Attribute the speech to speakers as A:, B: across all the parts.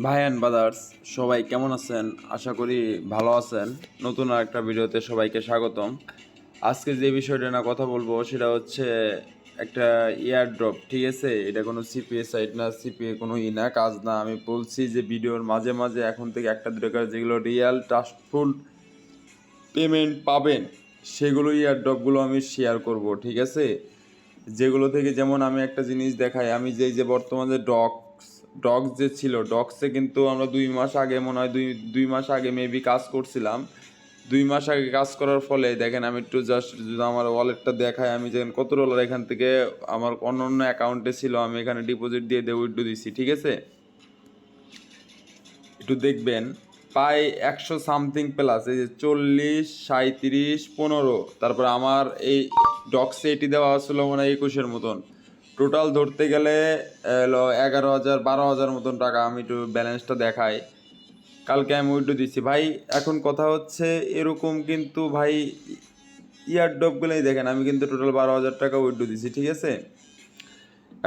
A: ভাই and brothers সবাই কেমন আছেন? আশা করি ভালো আছেন। নতুন আর একটা ভিডিওতে সবাইকে স্বাগতম। আজকে যে বিষয়টা না কথা বলব, সেটা হচ্ছে একটা ইয়ার ড্রপ ঠিক আছে? এটা কোনো সিপিএ সাইট না সিপিএ কোনো ই না, কাজ না। আমি বলছি যে ভিডিওর মাঝে মাঝে এখন থেকে একটা, দুটো কাজ যেগুলো রিয়াল ট্রাস্টফুল পেমেন্ট পাবেন, সেগুলো ইয়ার ড্রপগুলো আমি শেয়ার করব, ঠিক আছে? যেগুলো থেকে যেমন আমি একটা জিনিস দেখাই, আমি যেই যে বর্তমানে ডক্স ডক্স যে ছিল ডগসে কিন্তু আমরা দুই মাস আগে, মনে হয় দুই দুই মাস আগে মেবি কাজ করছিলাম। দুই মাস আগে কাজ করার ফলে দেখেন আমি একটু জাস্ট যদি আমার ওয়ালেটটা দেখাই, আমি যেখানে কত ডলার এখান থেকে আমার অন্য অন্য অ্যাকাউন্টে ছিল, আমি এখানে ডিপোজিট দিয়ে দিয়ে উইড্রো দিছি, ঠিক আছে? একটু দেখবেন, প্রায় একশো সামথিং প্লাস এই যে চল্লিশ সাঁত্রিশ পনেরো, তারপর আমার এই ডক্সে এটি দেওয়া ছিল মনে একুশের মতন। টোটাল ধরতে গেলে এগারো হাজার, বারো হাজার মতন টাকা আমি একটু ব্যালেন্সটা দেখাই। কালকে আমি উইড্রো দিচ্ছি। ভাই, এখন কথা হচ্ছে এরকম কিন্তু ভাই ইয়ারডপগুলোই দেখেন, আমি কিন্তু টোটাল বারো হাজার টাকা উইড্রো দিচ্ছি, ঠিক আছে?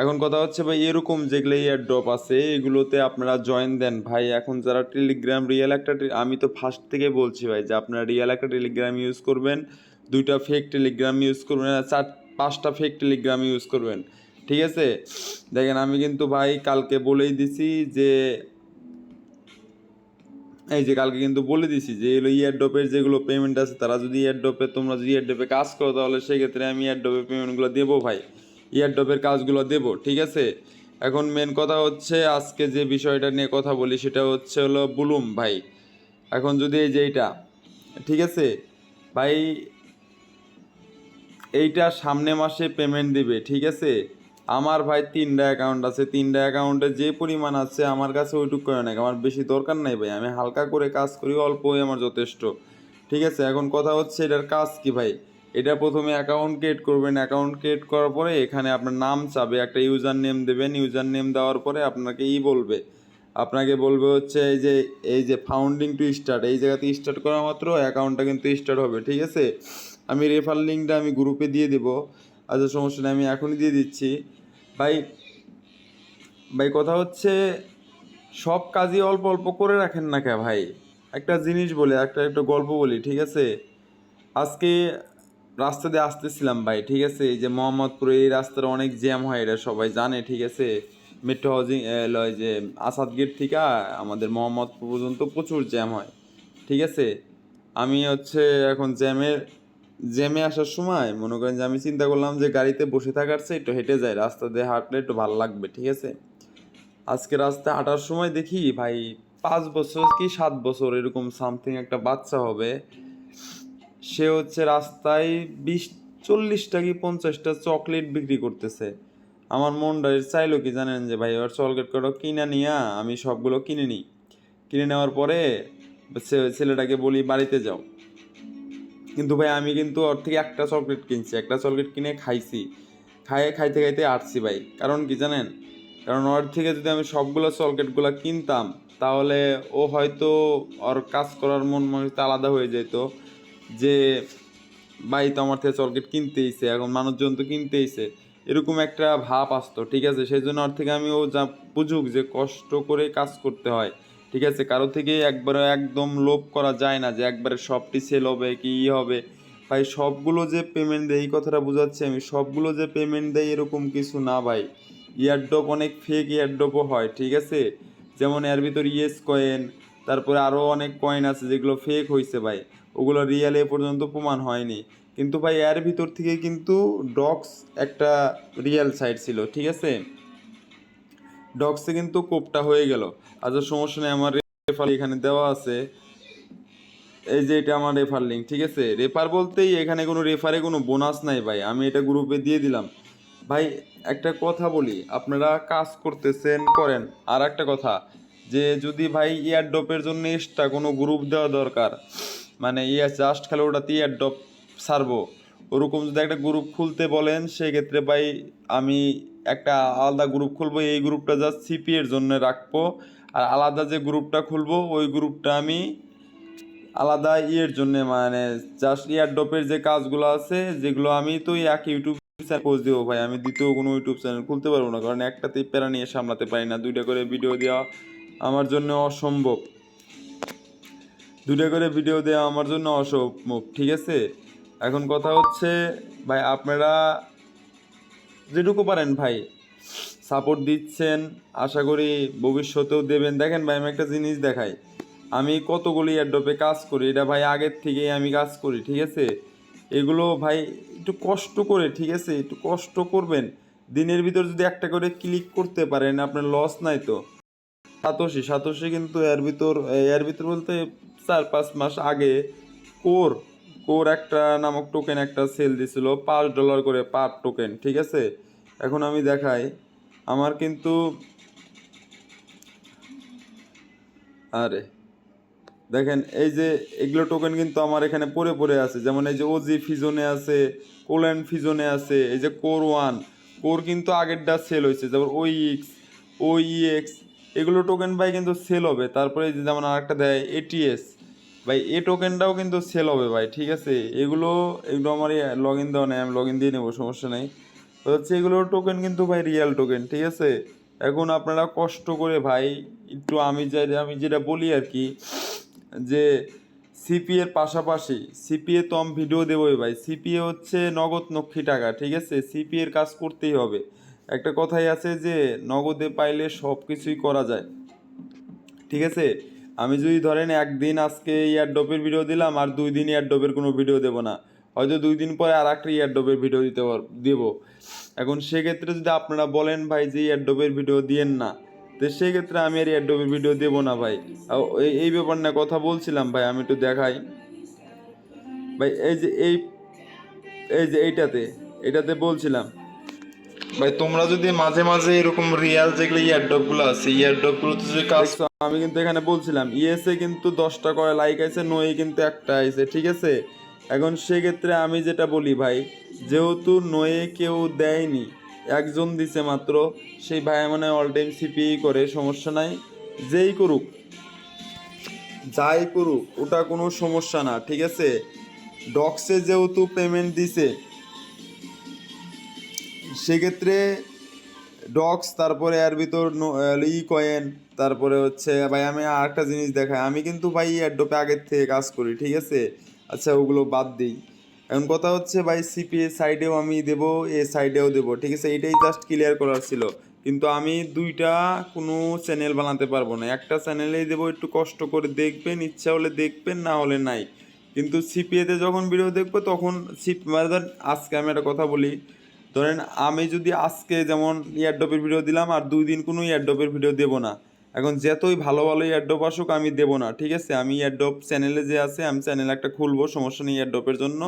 A: এখন কথা হচ্ছে ভাই, এরকম যেগুলো ইয়ার ড্রপ আছে, এগুলোতে আপনারা জয়েন দেন। ভাই, এখন যারা টেলিগ্রাম রিয়েল একটা আমি তো ফার্স্ট থেকে বলছি ভাই, যে আপনারা রিয়েল একটা টেলিগ্রাম ইউজ করবেন, দুইটা ফেক টেলিগ্রাম ইউজ করবেন চার, পাঁচটা ফেক টেলিগ্রাম ইউজ করবেন। ঠিক আছে? দেখেন, আমি কিন্তু ভাই কালকে বলেই দিছি যে, এই যে কালকে কিন্তু বলে দিছি যে এগুলো ইয়ারডপের যেগুলো পেমেন্ট আছে, তারা যদি ইয়ারডপে তোমরা যদি ইয়ারডপে কাজ করো, তাহলে সেক্ষেত্রে আমি ইয়ারডপের পেমেন্টগুলো দেবো ভাই। ইয়ারডপের কাজগুলো দেবো, ঠিক আছে? এখন মেন কথা হচ্ছে, আজকে যে বিষয়টা নিয়ে কথা বলি, সেটা হচ্ছে হলো বুলুম ভাই। এখন যদি এই যে এইটা, ঠিক আছে? ভাই, এইটা সামনে মাসে পেমেন্ট দিবে, ঠিক আছে? আমার ভাই তিনটা অ্যাকাউন্ট আছে, তিনটা অ্যাকাউন্টে যে পরিমাণ আছে আমার কাছে ওইটুকু করে না আমার বেশি দরকার নাই ভাই, আমি হালকা করে কাজ করি, অল্পই আমার যথেষ্ট। ঠিক আছে, এখন কথা হচ্ছে এটার কাজ কি ভাই? এটা প্রথমে অ্যাকাউন্ট ক্রিয়েট করবেন অ্যাকাউন্ট ক্রিয়েট করার পরে এখানে আপনার নাম চাবে, একটা ইউজার নেম দেবেন ইউজার নেম দেওয়ার পরে আপনাকে ই বলবে। আপনাকে বলবে হচ্ছে এই যে এই যে ফাউন্ডিং টু স্টার্ট এই জায়গাতে স্টার্ট করা মাত্র অ্যাকাউন্টটা কিন্তু স্টার্ট হবে, ঠিক আছে? আমি রেফার লিঙ্কটা আমি গ্রুপে দিয়ে দিব। আচ্ছা সমস্যা নেই, আমি এখনই দিয়ে দিচ্ছি। ভাই ভাই, কথা হচ্ছে সব কাজই অল্প অল্প করে রাখেন না কে ভাই? একটা জিনিস বলে, একটা একটা গল্প বলি, ঠিক আছে? আজকে রাস্তা দিয়ে আসতেছিলাম ভাই, ঠিক আছে? যে মোহাম্মদপুরে এই রাস্তার অনেক জ্যাম হয়, এটা সবাই জানে, ঠিক আছে? মেট্রো হাউজিং লয় যে আসাদ গেট থেকে আমাদের মোহাম্মদপুর পর্যন্ত প্রচুর জ্যাম হয়, ঠিক আছে? আমি হচ্ছে এখন জ্যামের জ্যামে আসার সময় মনে করেন যে আমি চিন্তা করলাম যে গাড়িতে বসে থাকার চেয়ে একটু হেঁটে যাই, রাস্তা দিয়ে হাঁটলে একটু ভালো লাগবে, ঠিক আছে? আজকে রাস্তায় হাঁটার সময় দেখি ভাই পাঁচ বছর কি সাত বছর এরকম সামথিং একটা বাচ্চা হবে, সে হচ্ছে রাস্তায় বিশ, চল্লিশটা কি পঞ্চাশটা চকলেট বিক্রি করতেছে। আমার মনটা চাইলো কি জানেন যে ভাই এবার চকলেট কটা কিনে নিয়া আমি সবগুলো কিনে নিই। কিনে নেওয়ার পরে ছেলেটাকে বলি বাড়িতে যাও। কিন্তু ভাই, আমি কিন্তু ওর থেকে একটা চকলেট কিনছি, একটা চকলেট কিনে খাইছি। খাইয়ে খাইতে খাইতে আসছি ভাই। কারণ কি জানেন? কারণ ওর থেকে যদি আমি সবগুলো চকলেটগুলো কিনতাম, তাহলে ও হয়তো ওর কাজ করার মন মনটা আলাদা হয়ে যেত যে, ভাই, তো আমার থেকে চকলেট কিনতেইছে এখন মানুষজন তো কিনতেইছে এরকম একটা ভাব আসতো, ঠিক আছে? সেই জন্য ওর থেকে আমি ও যা বুঝুক যে কষ্ট করে কাজ করতে হয়। ঠিক আছে? কারও থেকে একবারে একদম লোভ করা যায় না যে একবারে সবটি সেল হবে কি ই হবে। ভাই, সবগুলো যে পেমেন্ট দেয়, এই কথাটা বোঝাচ্ছি আমি, সবগুলো যে পেমেন্ট দেয় এরকম কিছু না ভাই। ইয়ারড্রপ অনেক ফেক ইয়ারড্রপও হয়, ঠিক আছে? যেমন এর ভিতর ইয়েস কয়েন তারপরে আরও অনেক কয়েন আছে যেগুলো ফেক হয়েছে ভাই। ওগুলো রিয়েল এ পর্যন্ত প্রমাণ হয়নি। কিন্তু ভাই, এর ভিতর থেকে কিন্তু ডক্স একটা রিয়েল সাইট ছিল, ঠিক আছে? ডক্সে কিন্তু কোপটা হয়ে গেল। আচ্ছা সমস্যা নেই, আমার রেফার এখানে দেওয়া আছে। এই যে এটা আমার রেফার লিঙ্ক ঠিক আছে? রেফার বলতেই এখানে কোনো রেফারে কোনো বোনাস নাই ভাই। আমি এটা গ্রুপে দিয়ে দিলাম। ভাই, একটা কথা বলি, আপনারা কাজ করতেছেন, করেন। আর একটা কথা, যে যদি ভাই ইয়ার ডপের জন্য এক্সট্রা কোনো গ্রুপ দেওয়া দরকার মানে ইয়া জাস্ট খেলে ওটাতে ইয়ার ডপ সারবো, ওরকম যদি একটা গ্রুপ খুলতে বলেন, সেক্ষেত্রে ভাই আমি একটা আলাদা গ্রুপ খুলবো, এই গ্রুপটা জাস্ট সিপি এর জন্য রাখব। আর আলাদা যে গ্রুপটা খুলবো, ওই গ্রুপটা আমি আলাদা ইয়ের জন্য মানে জাস্ট ইয়ার ডপের যে কাজগুলো আছে, যেগুলো আমি তো এক ইউটিউব চ্যানেল পোস্ট দেবো ভাই। আমি দ্বিতীয় কোনো ইউটিউব চ্যানেল খুলতে পারব না, কারণ একটাতেই প্যারা নিয়ে সামলাতে পারি না। দুইটা করে ভিডিও দেওয়া আমার জন্য অসম্ভব। দুটো করে ভিডিও দেওয়া আমার জন্য অসম্ভব, ঠিক আছে? এখন কথা হচ্ছে, ভাই, আপনারা যেটুকু পারেন ভাই। সাপোর্ট দিচ্ছেন, আশা করি ভবিষ্যতেও দেবেন। দেখেন ভাই, আমি একটা জিনিস দেখাই। আমি কতগুলি অ্যাডোপে কাজ করি, এটা ভাই আগের থেকেই আমি কাজ করি, ঠিক আছে? এগুলো ভাই একটু কষ্ট করে, ঠিক আছে? একটু কষ্ট করবেন। দিনের ভিতর যদি একটা করে ক্লিক করতে পারেন, আপনার লস নাই তো। সাতোশি সাতোশি কিন্তু এর ভিতর এর ভিতর বলতে চার পাঁচ মাস আগে কোর কোর একটা নামক টোকেন একটা সেল দিছিল, পাঁচ ডলার করে পার টোকেন ঠিক আছে? এখন আমি দেখাই, আমার কিন্তু আরে, দেখেন, এই যে এগুলো টোকেন কিন্তু আমার এখানে পড়ে পড়ে আছে, যেমন এই যে ওজি ফিজনে আছে কোল্যান্ড ফিজনে আছে, এই যে কোর ওয়ান কোর কিন্তু আগেরটা সেল হয়েছে, যেমন ওই ইক্স ওই এক্স এগুলো টোকেন ভাই কিন্তু সেল হবে, তারপরে যেমন আরেকটা দেয় এটিএস ভাই, এই টোকেনটাও কিন্তু সেল হবে ভাই, ঠিক আছে? এগুলো এগুলো আমার লগ ইন দেওয়া নেই, আমি লগ ইন দিয়ে নেব, সমস্যা নেই। হচ্ছে এগুলো টোকেন কিন্তু ভাই রিয়েল টোকেন ঠিক আছে? এখন আপনারা কষ্ট করে ভাই, একটু আমি যে আমি যেটা বলি আর কি, যে সিপিএ এর পাশাপাশি সিপিএ তো আমি ভিডিও দেবোই ভাই। সিপিএ হচ্ছে নগদ নক্ষী টাকা, ঠিক আছে? সিপিএ এর কাজ করতেই হবে। একটা কথাই আছে যে, নগদে পাইলে সব কিছুই করা যায়, ঠিক আছে? আমি যদি ধরেন একদিন আজকে ইয়ারডপের ভিডিও দিলাম, আর দুই দিন ইয়ারডপের কোনো ভিডিও দেবো না। হয়তো দুই দিন পরে আর একটা ইয়ারডপের ভিডিও দিতে দেবো। এখন সেক্ষেত্রে যদি আপনারা বলেন, ভাই, যে ইয়ারডপের ভিডিও দিয়েন না, তো সেক্ষেত্রে আমি আর ইয়ারডপের ভিডিও দেবো না, ভাই। এই- ব্যাপার নিয়ে কথা বলছিলাম, ভাই, আমি একটু দেখাই। ভাই, এই যে, এই এই যে এইটাতে এটাতে বলছিলাম ভাই, তোমরা যদি মাঝে মাঝে এরকম রিয়াল যেগুলো ইয়ারডপগুলো আছে ইয়ারডপগুলোতে যদি কাজ আমি কিন্তু এখানে বলছিলাম, ইএসএ কিন্তু দশটা করে লাইক আছে নোয়ে কিন্তু একটা আছে, ঠিক আছে? এখন সেক্ষেত্রে আমি যেটা বলি ভাই, যেহেতু নোয়ে কেউ দেয়নি, একজন দিছে মাত্র, সেই ভাই মানে অল টাইম সিপিই করে, সমস্যা নাই, যেই করুক, যাই করুক, ওটা কোনো সমস্যা না, ঠিক আছে? ডক্সে যেহেতু পেমেন্ট দিছে সেক্ষেত্রে ডক্স তারপরে এর ভিতর ই কয়েন, তারপরে হচ্ছে ভাই আমি আর একটা জিনিস দেখাই। আমি কিন্তু ভাই অ্যাডোপে আগের থেকে কাজ করি, ঠিক আছে? আচ্ছা ওগুলো বাদ দিই। এখন কথা হচ্ছে ভাই সিপিএ সাইডেও আমি দেব এ সাইডেও দেবো, ঠিক আছে? এটাই জাস্ট ক্লিয়ার করার ছিল। কিন্তু আমি দুইটা কোনো চ্যানেল বানাতে পারব না। একটা চ্যানেলেই দেবো, একটু কষ্ট করে দেখবেন, ইচ্ছা হলে দেখবেন, না হলে নাই। কিন্তু সিপিএতে যখন ভিডিও দেখব, তখন সিপ মানে আজকে আমি একটা কথা বলি ধরেন আমি যদি আজকে যেমন ইয়ারডপের ভিডিও দিলাম আর দুই দিন কোনো ইয়ারডপের ভিডিও দেবো না। এখন যতই ভালো ভালো ইয়ারডপ আসুক, আমি দেবো না, ঠিক আছে? আমি ইয়ারডপ চ্যানেলে যে আছে, আমি চ্যানেল একটা খুলবো, সমস্যা নেই ইয়ারডপের জন্য।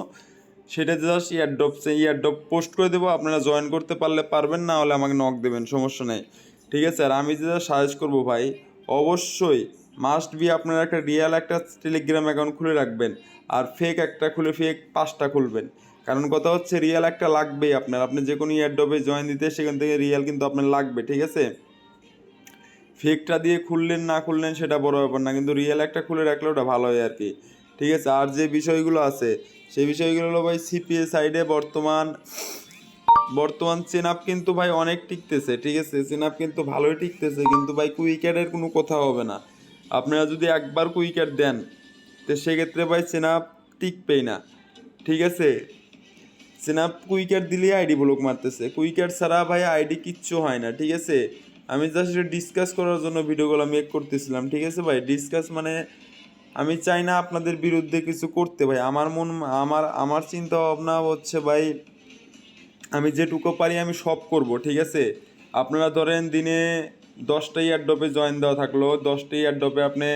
A: সেটা জাস্ট ইয়ারডপ ইয়ারডপ পোস্ট করে দেবো, আপনারা জয়েন করতে পারলে পারবেন, না হলে আমাকে নক দেবেন, সমস্যা নেই। ঠিক আছে? আর আমি যেটা সাজেস্ট করব ভাই, অবশ্যই মাস্ট বি আপনারা একটা রিয়েল একটা টেলিগ্রাম অ্যাকাউন্ট খুলে রাখবেন, আর ফেক একটা খুলে ফেক পাঁচটা খুলবেন। কারণ কথা হচ্ছে রিয়েল একটা লাগবেই আপনার। আপনি যে কোনো ইয়ারডপে জয়েন দিতে, সেখান থেকে রিয়েল কিন্তু আপনার লাগবে, ঠিক আছে? ফেকটা দিয়ে খুললেন, না খুললেন, সেটা বড় ব্যাপার না, কিন্তু রিয়েল একটা খুলে রাখলে ওটা ভালো হয় আর কি ঠিক আছে? আর যে বিষয়গুলো আছে, সেই বিষয়গুলো হলো ভাই সিপিএ সাইডে বর্তমান বর্তমান চেনাপ কিন্তু ভাই অনেক টিকতেছে, ঠিক আছে? চেনাপ কিন্তু ভালোই টিকতেছে, কিন্তু ভাই কুইক্যাটের কোনো কথা হবে না। আপনারা যদি একবার কুইক্যাট দেন, তো সেক্ষেত্রে ভাই চেনাপ টিকবেই না, ঠিক আছে? স্ন্যাপ কুইকার দিলে আইডি ব্লক মারতেছে। কুইকার ছাড়া ভাই আইডি কিচ্ছু হয় না, ঠিক আছে? আমি জাস্ট ডিসকাস করার জন্য ভিডিওগুলো মেক করতেছিলাম, ঠিক আছে ভাই? ডিসকাস মানে আমি চাই না আপনাদের বিরুদ্ধে কিছু করতে ভাই। আমার মন, আমার আমার চিন্তা ভাবনা হচ্ছে ভাই, আমি যেটুকু পারি আমি সব করব, ঠিক আছে? আপনারা ধরেন দিনে দশটা ইয়ারডপে জয়েন দেওয়া থাকল দশটা ইয়ারডপে আপনি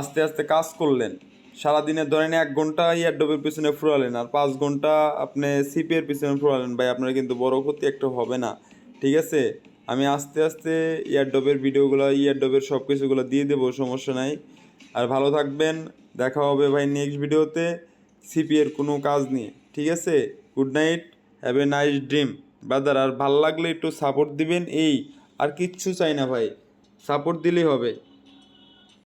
A: আস্তে আস্তে কাজ করলেন। সারাদিনে ধরেন এক ঘণ্টা ইয়ারডপের পিছনে ফুরালেন আর পাঁচ ঘণ্টা আপনি সিপিএর পিছনে ফুরালেন, ভাই আপনার কিন্তু বড় ক্ষতি একটা হবে না। ঠিক আছে? আমি আস্তে আস্তে ইয়ারডপের ভিডিওগুলো ইয়ারডপের সব কিছুগুলো দিয়ে দেবো, সমস্যা নাই। আর ভালো থাকবেন, দেখা হবে ভাই নেক্সট ভিডিওতে সিপিএর কোনো কাজ নিয়ে। ঠিক আছে? Good night have a nice dream brother আর ভালো লাগলে একটু সাপোর্ট দিবেন, এই আর কিচ্ছু চাই না ভাই। সাপোর্ট দিলেই হবে।